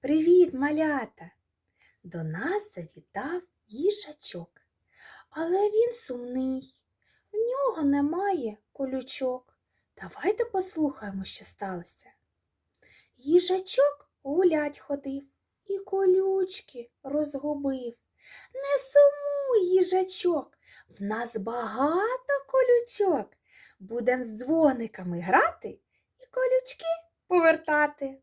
Привіт, малята! До нас завітав їжачок, але він сумний. В нього немає колючок. Давайте послухаємо, що сталося. Їжачок гулять ходив і колючки розгубив. Не сумуй, їжачок, в нас багато колючок. Будем з дзвониками грати і колючки повертати.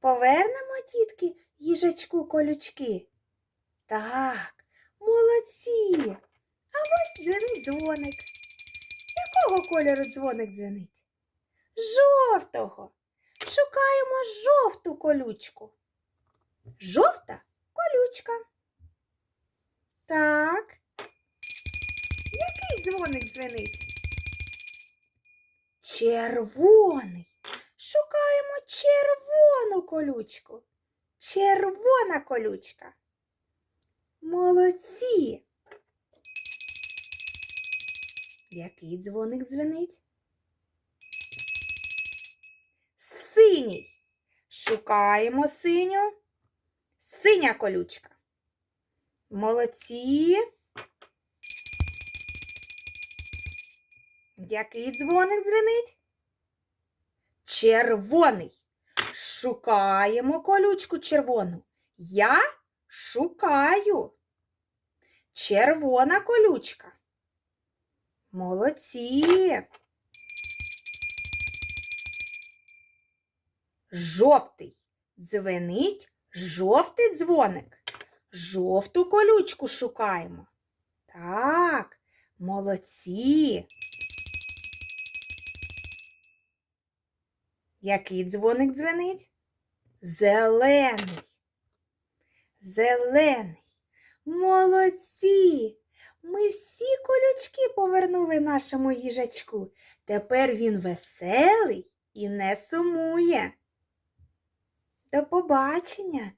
Повернемо, дітки, їжачку колючки. Так, молодці. А ось дзвенить дзвоник. Якого кольору дзвоник дзвенить? Жовтого. Шукаємо жовту колючку. Жовта колючка. Так. Який дзвоник дзвенить? Червоний. Шукаємо червону колючку. Червона колючка. Молодці. Який дзвоник дзвенить? Синій. Шукаємо синю. Синя колючка. Молодці. Який дзвоник дзвенить? Червоний. Шукаємо колючку червону. Я шукаю. Червона колючка. Молодці. Жовтий. Дзвенить жовтий дзвоник. Жовту колючку шукаємо. Так, молодці. Який дзвоник дзвенить? Зелений. Зелений. Молодці. Ми всі колючки повернули нашому їжачку. Тепер він веселий і не сумує. До побачення,